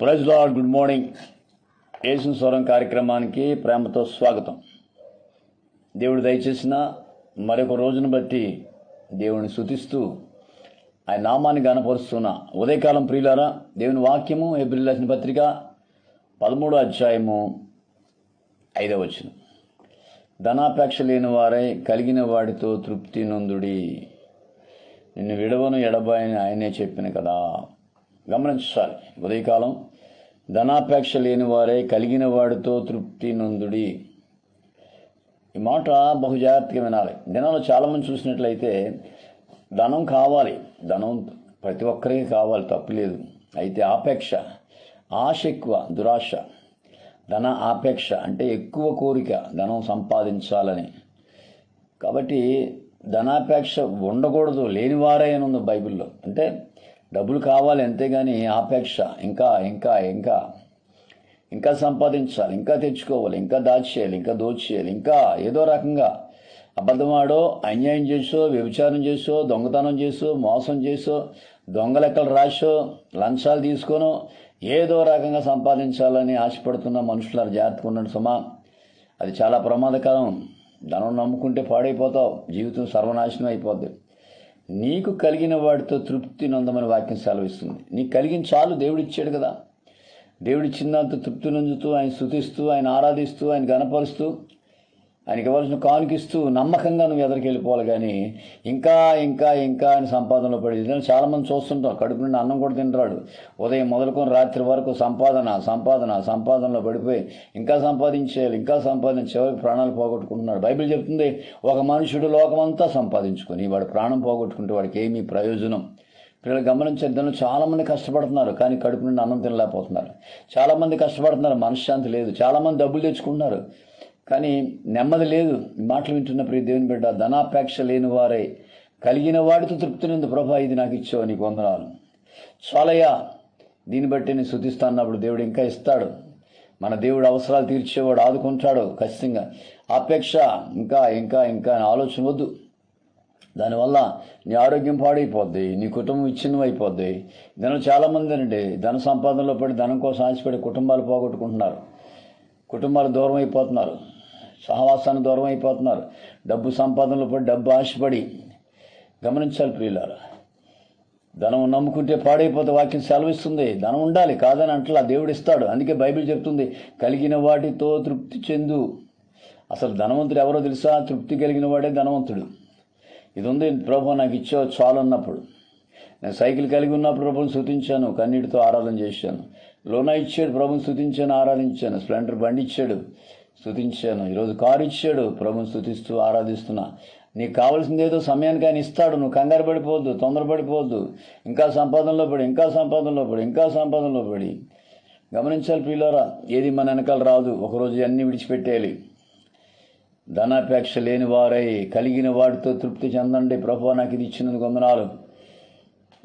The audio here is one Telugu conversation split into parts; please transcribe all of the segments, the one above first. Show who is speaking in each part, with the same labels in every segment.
Speaker 1: Praise Lord good morning. Yesu స్వరం కార్యక్రమానికి ప్రేమతో స్వాగతం. దేవుడు దయచేసిన మరొక రోజును బట్టి దేవుని శుతిస్తూ ఆయన నామాన్ని గనపరుస్తున్న ఉదయకాలం ప్రియులారా దేవుని వాక్యము ఏప్రిల్ రాసిన పత్రిక పదమూడో అధ్యాయము ఐదవ వచ్చిన ధనాపేక్ష లేని వారై కలిగిన వాడితో తృప్తి నొందుడి. నిన్ను విడవను ఎడబాయని ఆయనే చెప్పిన కదా. గమనించాలి. ఉదయకాలం ధనాపేక్ష లేని వారే కలిగిన వాడితో తృప్తి నందుడి. ఈ మాట బహు జాగ్రత్తగా వినాలి. దినాలు చాలామంది చూసినట్లయితే ధనం కావాలి. ధనం ప్రతి ఒక్కరికి కావాలి తప్పులేదు అయితే ఆపేక్ష ఆశ ఎక్కువ దురాశ. ధన ఆపేక్ష అంటే ఎక్కువ కోరిక ధనం సంపాదించాలని. కాబట్టి ధనాపేక్ష ఉండకూడదు. లేనివారే అని ఉంది బైబిల్లో. అంటే డబ్బులు కావాలి అంతేగాని ఆపేక్ష. ఇంకా ఇంకా ఇంకా. ఇంకా సంపాదించాలి ఇంకా తెచ్చుకోవాలి ఇంకా దాచేయాలి ఇంకా దోచేయాలి ఇంకా ఏదో రకంగా అబద్ధమాడో అన్యాయం చేసో వ్యభిచారం చేసో దొంగతనం చేసో మోసం చేసో దొంగ లెక్కలు రాసో లంచాలు తీసుకోనో ఏదో రకంగా సంపాదించాలని ఆశపడుతున్న మనుషుల జాగ్రత్తగా ఉండండి సుమా. అది చాలా ప్రమాదకరం. ధనం నమ్ముకుంటే పాడైపోతావు. జీవితం సర్వనాశనం అయిపోద్ది. నీకు కలిగిన వాడితో తృప్తి నొందమని వాక్యం సెలవిస్తుంది. నీకు కలిగిన చాలు దేవుడిచ్చాడు కదా. దేవుడిచ్చిన దాంతో తృప్తి నొందుతూ ఆయన స్థుతిస్తూ ఆయన ఆరాధిస్తూ ఆయన గనపరుస్తూ ఆయనకి ఇవ్వాల్సిన కానుకిస్తూ నమ్మకంగా నువ్వు ఎదరికి వెళ్ళిపోవాలి కానీ ఇంకా ఇంకా ఇంకా ఆయన సంపాదనలో పడి చాలామంది చూస్తుంటాం. కడుపు నుండి అన్నం కూడా తింటాడు ఉదయం మొదలుకొని రాత్రి వరకు సంపాదన సంపాదన సంపాదనలో పడిపోయి ఇంకా సంపాదించేయాలి ఇంకా సంపాదించే చివరికి ప్రాణాలు పోగొట్టుకుంటున్నాడు. బైబిల్ చెప్తుంది ఒక మనుషుడు లోకమంతా సంపాదించుకొని వాడు ప్రాణం పోగొట్టుకుంటే వాడికి ఏమీ ప్రయోజనం. పిల్లలు గమనించే దానిలో చాలామంది కష్టపడుతున్నారు కానీ కడుపు నుండి అన్నం తినలేకపోతున్నారు. చాలామంది కష్టపడుతున్నారు మనశ్శాంతి లేదు. చాలామంది డబ్బులు తెచ్చుకుంటున్నారు. కానీ నెమ్మది లేదు. ఈ మాటలు వింటున్న ప్రియ దేవుని బిడ్డ ధనాపేక్ష లేని వారే కలిగిన వాడితో తృప్తినందు. ప్రభా ఇది నాకు ఇచ్చావు నీకు వందనాలు. చాలయ్యా దీన్ని బట్టి నేను శుద్ధిస్తాన్నప్పుడు అన్నప్పుడు దేవుడు ఇంకా ఇస్తాడు. మన దేవుడు అవసరాలు తీర్చేవాడు ఆదుకుంటాడు ఖచ్చితంగా. అపేక్ష ఇంకా ఇంకా ఇంకా ఆలోచన వద్దు. దానివల్ల నీ ఆరోగ్యం పాడైపోద్ది నీ కుటుంబం విచ్ఛిన్నం అయిపోద్ది. ధనం చాలామంది అండి ధన సంపాదనలో పడి ధనం కోసం ఆశపడి కుటుంబాలు పోగొట్టుకుంటున్నారు. కుటుంబాలు దూరం అయిపోతున్నారు. సహవాసాన్ని దూరం అయిపోతున్నారు. డబ్బు సంపాదనలో పడి డబ్బు ఆశపడి. గమనించాలి ప్రియులారా. ధనం నమ్ముకుంటే పాడైపోతే వాక్యం సెలవిస్తుంది. ధనం ఉండాలి కాదని అంటలా దేవుడు ఇస్తాడు. అందుకే బైబిల్ చెప్తుంది కలిగిన వాటితో తృప్తి చెందు. అసలు ధనవంతుడు ఎవరో తెలుసా? తృప్తి కలిగిన వాడే ధనవంతుడు. ఇది ఉంది ప్రభు నాకు ఇచ్చావు చాలు అన్నప్పుడు. నేను సైకిల్ కలిగి ఉన్నప్పుడు ప్రభుని శృతించాను కన్నీటితో ఆరాధన చేశాను. లోనా ఇచ్చాడు ప్రభుని శృతించాను ఆరాధించాను. స్ప్లెండర్ బండి ఇచ్చాడు. స్థుతించాను ఈరోజు కారు ఇచ్చాడు ప్రభుని స్థుతిస్తూ ఆరాధిస్తున్నా. నీకు కావాల్సింది ఏదో సమయానికి ఆయన ఇస్తాడు. నువ్వు కంగారు పడిపోవద్దు తొందరపడిపోవద్దు. ఇంకా సంపాదనలో పడి ఇంకా సంపాదనలో పడి ఇంకా సంపాదనలో పడి. గమనించాలి పిల్లరా ఏది మన వెనకాల రాదు. ఒకరోజు అన్ని విడిచిపెట్టేయాలి. ధనాపేక్ష లేని వారై కలిగిన వాడితో తృప్తి చెందండి. ప్రభు నాకు ఇది ఇచ్చినందుకు వందనాలు.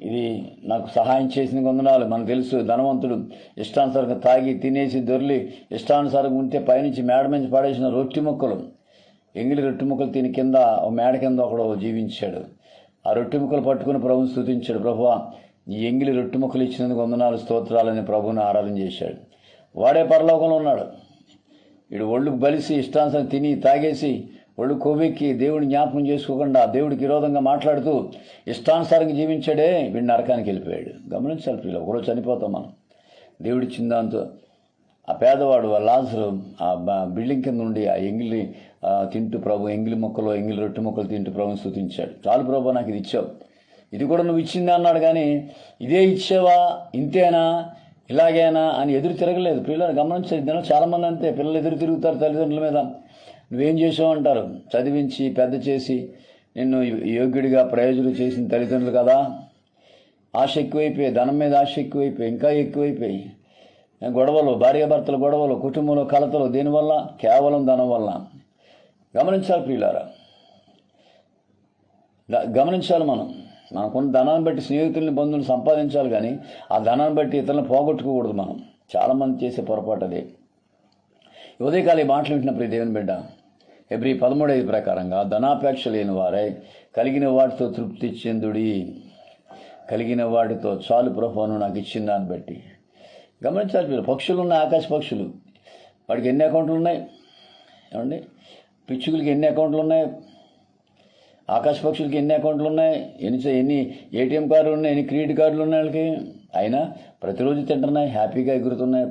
Speaker 1: ఇది నాకు సహాయం చేసిన కొందనాలు మనకు తెలుసు ధనవంతుడు ఇష్టానుసారంగా తాగి తినేసి దొర్లి ఇష్టానుసారంగా ఉంటే పైనుంచి మేడ నుంచి పడేసిన రొట్టి ముక్కలు. ఎంగిలి రొట్టి ముక్కలు తిని కింద ఓ మేడ కింద ఒకడు జీవించాడు. ఆ రొట్టి ముక్కలు పట్టుకుని ప్రభుని స్థుతించాడు ప్రభు ఈ ఎంగిలి రొట్టి ముక్కలు ఇచ్చినందుకు వందనాలు స్తోత్రాలని ప్రభుని ఆరాధన చేశాడు. వాడే పరలోకంలో ఉన్నాడు. వీడు ఒళ్ళు బలిసి ఇష్టానుసారం తిని తాగేసి ఒళ్ళు కొవ్వెక్కి దేవుడిని జ్ఞాపకం చేసుకోకుండా దేవుడికి విరోధంగా మాట్లాడుతూ ఇష్టానుసారంగా జీవించాడే వీడి నరకానికి వెళ్ళిపోయాడు. గమనించాలి పిల్లలు ఒకరోజు చనిపోతాం మనం. దేవుడిచ్చిన దాంతో ఆ పేదవాడు ఆ లాజరు ఆ బిల్డింగ్ కింద ఉండి ఆ ఎంగిలి తింటూ ప్రభు ఎంగిలి మొక్కలు ఎంగిలి రొట్టె మొక్కలు తింటూ ప్రభుని స్థుతించాడు. చాలు ప్రభు నాకు ఇది ఇచ్చావు. ఇది కూడా నువ్వు ఇచ్చింది? అన్నాడు కానీ ఇదే ఇచ్చావా? ఇంతేనా? ఇలాగేనా? అని ఎదురు తిరగలేదు. పిల్లలు గమనించేది దినం చాలామంది అంతే. పిల్లలు ఎదురు తిరుగుతారు తల్లిదండ్రుల మీద. నువ్వేం చేసావు అంటారు? చదివించి పెద్ద చేసి నిన్ను యోగ్యుడిగా ప్రయోజనం చేసిన తల్లిదండ్రులు కదా? ఆశ ఎక్కువైపోయి ధనం మీద ఆశ ఎక్కువైపోయి ఇంకా ఎక్కువైపోయి. గొడవలు భార్యాభర్తల గొడవలు కుటుంబంలో కలతలు దీనివల్ల? కేవలం ధనం వల్ల. గమనించాలి ప్రియులారా. గమనించాలి మనం. మనకున్న ధనాన్ని బట్టి స్నేహితుల్ని బంధువులు సంపాదించాలి కానీ ఆ ధనాన్ని బట్టి ఇతరులను పోగొట్టుకోకూడదు మనం. చాలామంది చేసే పొరపాటు అదే. ఈ ఉదయకాలం ఈ మాటలు వింటున్న ప్రతి దేవుని బిడ్డ ఎబ్రి పదమూడు ఐదు ప్రకారంగా ధనాపేక్ష లేని వారై కలిగిన వాటితో తృప్తి చెందుడి. కలిగిన వాటితో చాలు ప్రభువును నాకు ఇచ్చిన దాన్ని బట్టి. గమనించాలి మీరు పక్షులు ఉన్నాయి ఆకాశ పక్షులు. వాడికి ఎన్ని అకౌంట్లు ఉన్నాయి? ఏమండి? పిచ్చుకులకి ఎన్ని అకౌంట్లు ఉన్నాయి? ఆకాశ పక్షులకి ఎన్ని అకౌంట్లు ఉన్నాయి? ఎన్ని ఎన్ని ఏటీఎం కార్డులు ఉన్నాయి? ఎన్ని క్రెడిట్ కార్డులు ఉన్నాయి వాళ్ళకి? అయినా ప్రతిరోజు తింటున్నాయి హ్యాపీగా ఎగురుతున్నాయి.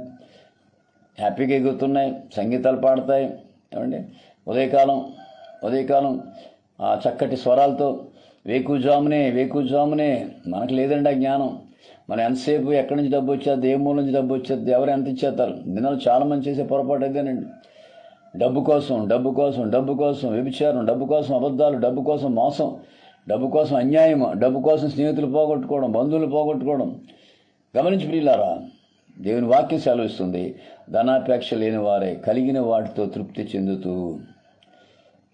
Speaker 1: హ్యాపీగా ఎగురుతున్నాయి సంగీతాలు పాడతాయి. ఏమండి? ఉదయకాలం ఉదయకాలం ఆ చక్కటి స్వరాలతో వేకుజామునే వేకుజామునే మనకు లేదండి ఆ జ్ఞానం. మనం ఎంతసేపు ఎక్కడి నుంచి డబ్బు వచ్చేది ఏ మూల నుంచి డబ్బు వచ్చేది ఎవరు ఎంత ఇచ్చేస్తారు? దినాలు చాలా మంది చేసే పొరపాటు అదేనండి. డబ్బు కోసం డబ్బు కోసం డబ్బు కోసం వ్యభిచారం డబ్బు కోసం అబద్ధాలు డబ్బు కోసం మోసం డబ్బు కోసం అన్యాయం డబ్బు కోసం స్నేహితులు పోగొట్టుకోవడం బంధువులు పోగొట్టుకోవడం. గమనించి ప్రియులారా దేవుని వాక్యం సెలవిస్తుంది ధనాపేక్ష లేని వారే కలిగిన వాటితో తృప్తి చెందుతూ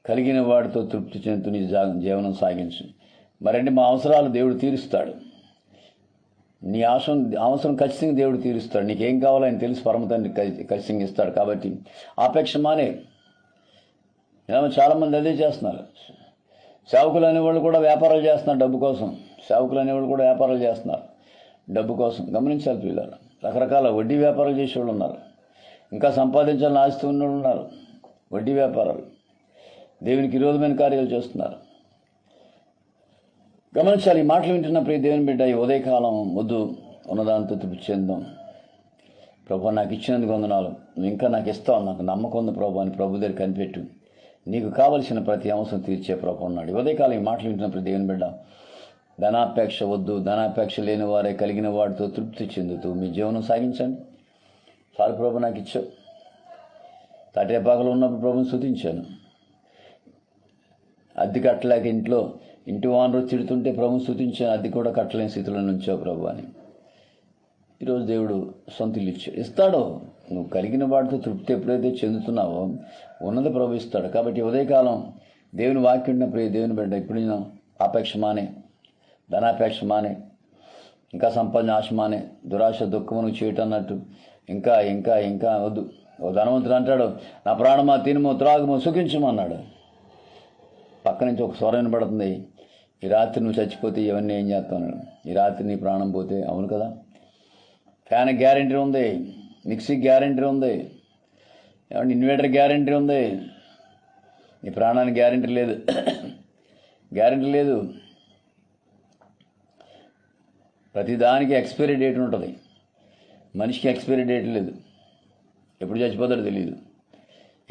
Speaker 1: కలిగిన వాడితో తృప్తి చెందుతూ నీ జా జీవనం సాగించు. మరండి మా అవసరాలు దేవుడు తీరుస్తాడు. నీ అవసరం అవసరం ఖచ్చితంగా దేవుడు తీరుస్తాడు. నీకేం కావాలో ఆయన తెలిసి పరమతాన్ని ఖచ్చితంగా ఇస్తాడు కాబట్టి ఆపేక్ష మానే. ఏమో చాలామంది అదే చేస్తున్నారు. సేవకులు అనేవాళ్ళు కూడా వ్యాపారాలు చేస్తున్నారు డబ్బు కోసం. సేవకులు అనేవాళ్ళు కూడా వ్యాపారాలు చేస్తున్నారు డబ్బు కోసం. గమనించాలి పిల్లలు. రకరకాల వడ్డీ వ్యాపారాలు చేసేవాళ్ళు ఉన్నారు. ఇంకా సంపాదించాలని ఆస్తి ఉన్నవాళ్ళు ఉన్నారు. వడ్డీ వ్యాపారాలు. దేవునికి విరోధమైన కార్యాలు చేస్తున్నారు. గమనించాలి ఈ మాటలు వింటున్న ప్రియ దేవుని బిడ్డ ఈ ఉదయకాలం వద్దు ఉన్నదాంతో తృప్తి చెందాం. ప్రభు నాకు ఇచ్చినందుకు వందనాలు. నువ్వు ఇంకా నాకు ఇస్తావు నాకు నమ్మకం ఉంది ప్రభు అని ప్రభు దగ్గర కనిపెట్టు. నీకు కావలసిన ప్రతి అవసరం తీర్చే ప్రభు ఉన్నాడు. ఉదయకాలం ఈ మాటలు వింటున్న ప్రతి దేవుని బిడ్డ ధనాపేక్ష వద్దు ధనాపేక్ష లేని వారే కలిగిన వాడితో తృప్తి చెందుతూ మీ జీవనం సాగించండి. సార్ ప్రభు నాకు ఇచ్చావు. తటేపాకలో ఉన్నప్పుడు ప్రభుని శుతించాను అద్దె కట్టలేక ఇంట్లో ఇంటి వానరు తిడుతుంటే ప్రభు స్థుతించాను అద్దె కూడా కట్టలేని స్థితిలో నుంచో ప్రభు అని. ఈరోజు దేవుడు సొంత ఇల్లు ఇచ్చాడు. ఇస్తాడు. నువ్వు కలిగిన వాటితో తృప్తి ఎప్పుడైతే చెందుతున్నావో ఉన్నది ప్రభు ఇస్తాడు. కాబట్టి ఉదయకాలం దేవుని వాక్యం ప్రియ దేవుని బిడ్డ ఇప్పుడు నేను ఆపేక్ష మానే ధనాపేక్ష మానే ఇంకా సంపాదన ఆశ మానే దురాశ దుఃఖమును చేయటం అన్నట్టు ఇంకా ఇంకా ఇంకా వద్దు. ఓ ధనవంతుడు అంటాడు నా ప్రాణమా తినుము త్రాగుము సుఖించమన్నాడు పక్క నుంచి ఒక స్వరం వినబడుతుంది. ఈ రాత్రి నువ్వు చచ్చిపోతే ఇవన్నీ ఏం చేస్తాను ఈ రాత్రి నీ ప్రాణం పోతే అవును కదా? ఫ్యాన్ గ్యారంటీ ఉంది. మిక్సీ గ్యారంటీ ఉంది. ఏమంటే ఇన్వర్టర్ గ్యారంటీ ఉంది. నీ ప్రాణానికి గ్యారంటీ లేదు. గ్యారంటీ లేదు. ప్రతిదానికి ఎక్స్పైరీ డేట్ ఉంటుంది. మనిషికి ఎక్స్పైరీ డేట్ లేదు. ఎప్పుడు చచ్చిపోతాడో తెలియదు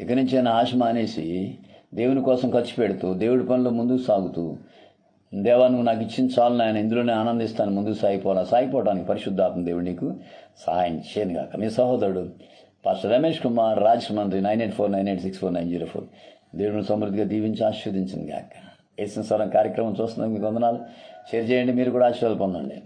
Speaker 1: ఇక నుంచి ఆయన ఆశ మానేసి దేవుని కోసం ఖర్చు పెడుతూ దేవుడి పనిలో ముందుకు సాగుతూ దేవా నువ్వు నాకు ఇచ్చిన చాలు నాయన ఇందులోనే ఆనందిస్తాను ముందుకు సాగిపోవాలా సాగిపోవడానికి పరిశుద్ధాత్మ దేవుడు నీకు సహాయం చేయను కాక మీ సహోదరుడు పాస్టర్ రమేష్ కుమార్ రాజ్ మంత్రి nine eight four nine eight six four nine zero four. దేవుడిని సమృద్ధిగా దీవించి ఆశీర్వదించింది కాక వేసిన స్వరం కార్యక్రమం చూస్తున్నందుకు మీకు వందనాలు. షేర్ చేయండి మీరు కూడా ఆశీర్వాదాలు పొందండి.